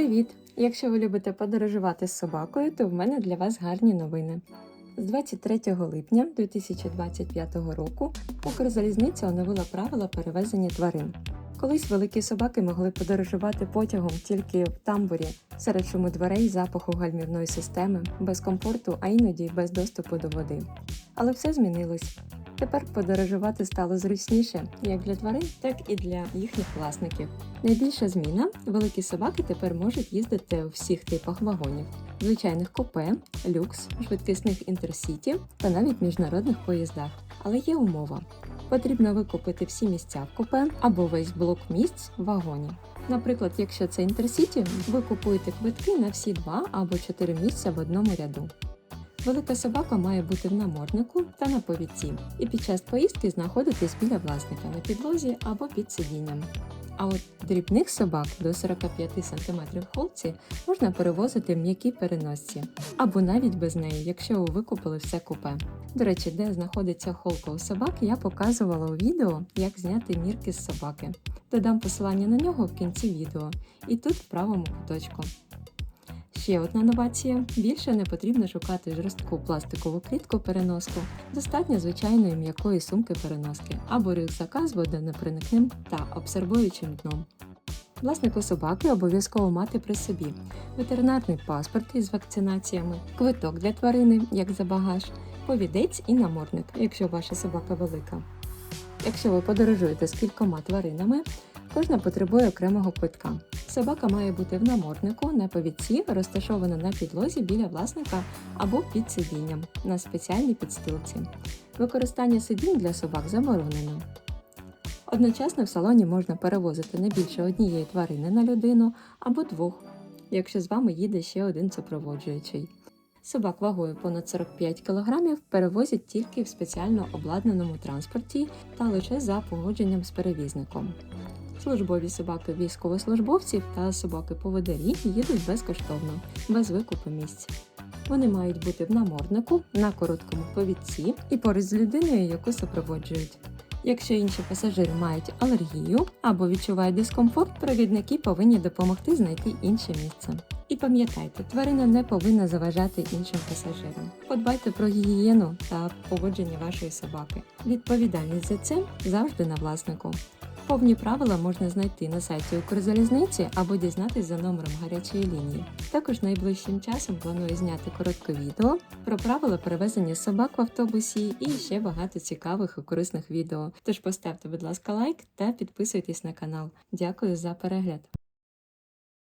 Привіт! Якщо ви любите подорожувати з собакою, то в мене для вас гарні новини. З 23 липня 2025 року Укрзалізниця оновила правила перевезення тварин. Колись великі собаки могли подорожувати потягом тільки в тамбурі, серед шуму дверей, запаху гальмівної системи, без комфорту, а іноді без доступу до води. Але все змінилось. Тепер подорожувати стало зручніше як для тварин, так і для їхніх власників. Найбільша зміна великі собаки тепер можуть їздити у всіх типах вагонів: звичайних купе, люкс, швидкісних інтерсіті та навіть міжнародних поїздах. Але є умова: потрібно викупити всі місця в купе або весь блок місць в вагоні. Наприклад, якщо це інтерсіті, ви купуєте квитки на всі два або чотири місця в одному ряду. Велика собака має бути в наморднику та на повідці, і під час поїздки знаходитись біля власника на підлозі або під сидінням. А от дрібних собак до 45 см в холці можна перевозити в м'якій переносці, або навіть без неї, якщо ви викупили все купе. До речі, де знаходиться холка у собак, я показувала у відео, як зняти мірки з собаки. Додам посилання на нього в кінці відео, і тут в правому куточку. Ще одна новація: більше не потрібно шукати жорстку пластикову клітку переноску. Достатньо звичайної м'якої сумки переноски або рюкзака з водонепроникним та абсорбуючим дном. Власнику собаки обов'язково мати при собі ветеринарний паспорт із вакцинаціями, квиток для тварини, як за багаж, повідець і намордник, якщо ваша собака велика. Якщо ви подорожуєте з кількома тваринами, кожна потребує окремого квитка. Собака має бути в наморднику на повідці, розташована на підлозі біля власника або під сидінням на спеціальній підстилці. Використання сидінь для собак заборонено. Одночасно в салоні можна перевозити не більше однієї тварини на людину або двох, якщо з вами їде ще один супроводжуючий. Собак вагою понад 45 кг перевозять тільки в спеціально обладнаному транспорті та лише за погодженням з перевізником. Службові собаки військовослужбовців та собаки-поводирі їдуть безкоштовно, без викупу місць. Вони мають бути в наморднику на короткому повідці і поруч з людиною, яку супроводжують. Якщо інші пасажири мають алергію або відчувають дискомфорт, провідники повинні допомогти знайти інше місце. І пам'ятайте, тварина не повинна заважати іншим пасажирам. Подбайте про гігієну та поводження вашої собаки. Відповідальність за це завжди на власнику. Повні правила можна знайти на сайті Укрзалізниці або дізнатись за номером гарячої лінії. Також найближчим часом планую зняти коротке відео про правила перевезення собак в автобусі і ще багато цікавих і корисних відео. Тож поставте, будь ласка, лайк та підписуйтесь на канал. Дякую за перегляд!